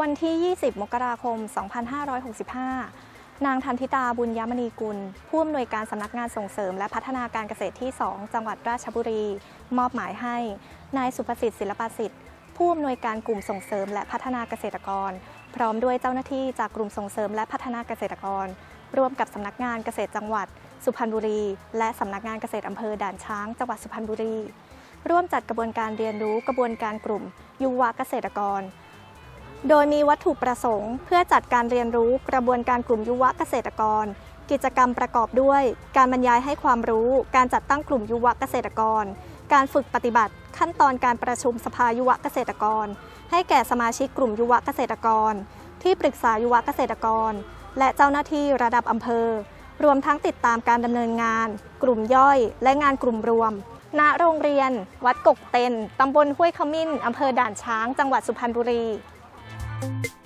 วันที่ 20 มกราคม 2565 นางทันทิตาบุญยมณีกุล ผู้อำนวยการสำนักงานส่งเสริม และพัฒนาการเกษตรที่ 2 จังหวัดราชบุรี มอบหมายให้ นายสุภสิทธิ์ศิลปสิทธิ์ ผู้อำนวยการกลุ่มส่งเสริม และพัฒนาเกษตรกร พร้อมด้วยเจ้าหน้าที่จากกลุ่มส่งเสริม และพัฒนาเกษตรกร ร่วมกับสำนักงานเกษตรจังหวัด สุพรรณบุรี และสำนักงานเกษตรอำเภอด่านช้าง จังหวัดสุพรรณบุรี ร่วมจัดกระบวนการเรียนรู้กระบวนการกลุ่ม ยุวเกษตรกร โดยมีวัตถุประสงค์ เพื่อจัดการเรียนรู้กระบวนการกลุ่มยุวเกษตรกร กิจกรรมประกอบด้วย การบรรยายให้ความรู้ การจัดตั้งกลุ่มยุวเกษตรกร การฝึกปฏิบัติ ขั้นตอนการประชุมสภายุวเกษตรกร ให้แก่สมาชิกกลุ่มยุวเกษตรกร ที่ปรึกษายุวเกษตรกร และเจ้าหน้าที่ระดับอำเภอ รวมทั้งติดตามการดำเนินงาน กลุ่มย่อย และงานกลุ่มรวมณโรงเรียน วัดกกเต็น ตำบลห้วยขมิ้น อำเภอด่านช้าง จังหวัดสุพรรณบุรี you